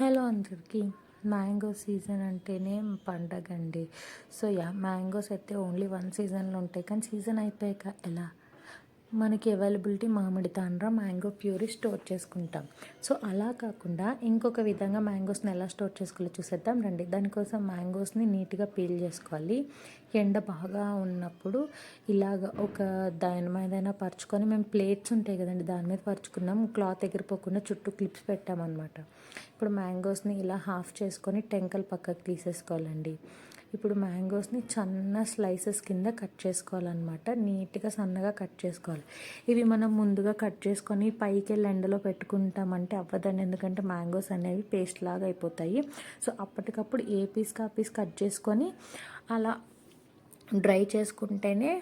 Hello అందరికీ. Mango season అంటేనే పండగ అండి సో యా మ్యాంగోస్ అయితే ఓన్లీ వన్ సీజన్లో ఉంటాయి. కానీ సీజన్ అయిపోయాక ఎలా? మనకి అవైలబిలిటీ మామిడి తాండ్ర మ్యాంగో ప్యూరీ స్టోర్ చేసుకుంటాం. సో అలా కాకుండా ఇంకొక విధంగా మ్యాంగోస్ని ఎలా స్టోర్ చేసుకోవాలో చూసేద్దాం. రండి. దానికోసం మ్యాంగోస్ని నీట్గా పీల్ చేసుకోవాలి. ఎండ బాగా ఉన్నప్పుడు ఇలాగ ఒక దాని మీదైనా పరుచుకొని మేము ప్లేట్స్ ఉంటాయి కదండి దాని మీద పరుచుకున్నాం క్లాత్ ఎగిరిపోకుండా చుట్టూ క్లిప్స్ పెట్టామన్నమాట. ఇప్పుడు మ్యాంగోస్ని ఇలా హాఫ్ చేసుకొని టెంకల్ పక్కకు తీసేసుకోవాలండి. ఇప్పుడు మ్యాంగోస్ని చిన్న స్లైసెస్ కింద కట్ చేసుకోవాలన్నమాట. నీట్గా సన్నగా కట్ చేసుకోవాలి. ఇవి మనం ముందుగా కట్ చేసుకొని పైకి వెళ్ళి ఎండలో పెట్టుకుంటామంటే అవ్వదండి. ఎందుకంటే మ్యాంగోస్ అనేవి పేస్ట్ లాగా అయిపోతాయి. సో అప్పటికప్పుడు ఏ పీస్కి ఆ పీస్ కట్ చేసుకొని అలా డ్రై చేసుకుంటేనే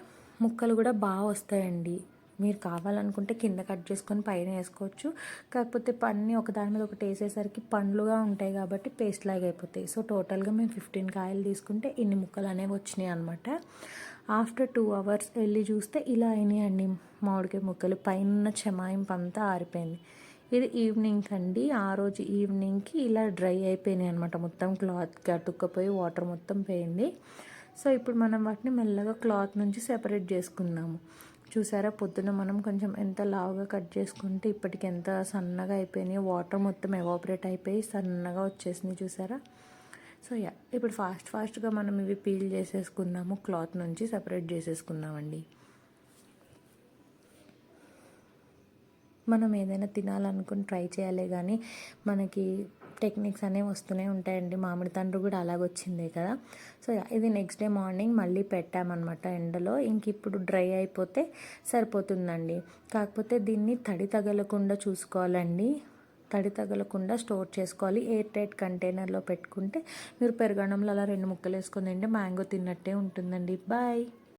ముక్కలు కూడా బాగా వస్తాయండి. మీరు కావాలనుకుంటే కింద కట్ చేసుకొని పైన వేసుకోవచ్చు. కాకపోతే పన్ని ఒక దాని మీద ఒకటి వేసేసరికి పండ్లుగా ఉంటాయి కాబట్టి పేస్ట్ లాగా అయిపోతాయి. సో టోటల్గా మేము ఫిఫ్టీన్ కాయలు తీసుకుంటే ఇన్ని ముక్కలు అనేవి వచ్చినాయి అనమాట ఆఫ్టర్ టూ అవర్స్ వెళ్ళి చూస్తే ఇలా అయినాయండి మామిడికాయ ముక్కలు. పైన చెమాయింపు అంతా ఆరిపోయింది. ఇది ఈవినింగ్ అండి ఆ రోజు ఈవినింగ్కి ఇలా డ్రై అయిపోయినాయి అనమాట మొత్తం క్లాత్ అతుక్కపోయి వాటర్ మొత్తం పోయింది. సో ఇప్పుడు మనం వాటిని మెల్లగా క్లాత్ నుంచి సెపరేట్ చేసుకున్నాము చూసారా? పొద్దున మనం కొంచెం ఎంత లావుగా కట్ చేసుకుంటే ఇప్పటికి ఎంత సన్నగా అయిపోయినాయి వాటర్ మొత్తం ఎవాపరేట్ అయిపోయి సన్నగా వచ్చేసింది చూసారా? సో యా ఇప్పుడు ఫాస్ట్ ఫాస్ట్గా మనం ఇవి పీల్ చేసేసుకున్నాము క్లాత్ నుంచి సపరేట్ చేసేసుకున్నామండి మనం ఏదైనా తినాలనుకుని ట్రై చేయాలి కానీ మనకి టెక్నిక్స్ అనేవి వస్తూనే ఉంటాయండి. మామిడి తండ్రి కూడా అలాగొచ్చిందే కదా. సో ఇది నెక్స్ట్ డే మార్నింగ్ మళ్ళీ పెట్టామన్నమాట ఎండలో. ఇంక ఇప్పుడు డ్రై అయిపోతే సరిపోతుందండి. కాకపోతే దీన్ని తడి తగలకుండా చూసుకోవాలండి. తడి తగలకుండా స్టోర్ చేసుకోవాలి. ఎయిర్ టైట్ కంటైనర్లో పెట్టుకుంటే మీరు పెరగడంలో అలా రెండు ముక్కలు వేసుకొని తింటే మ్యాంగో తిన్నట్టే ఉంటుందండి. బాయ్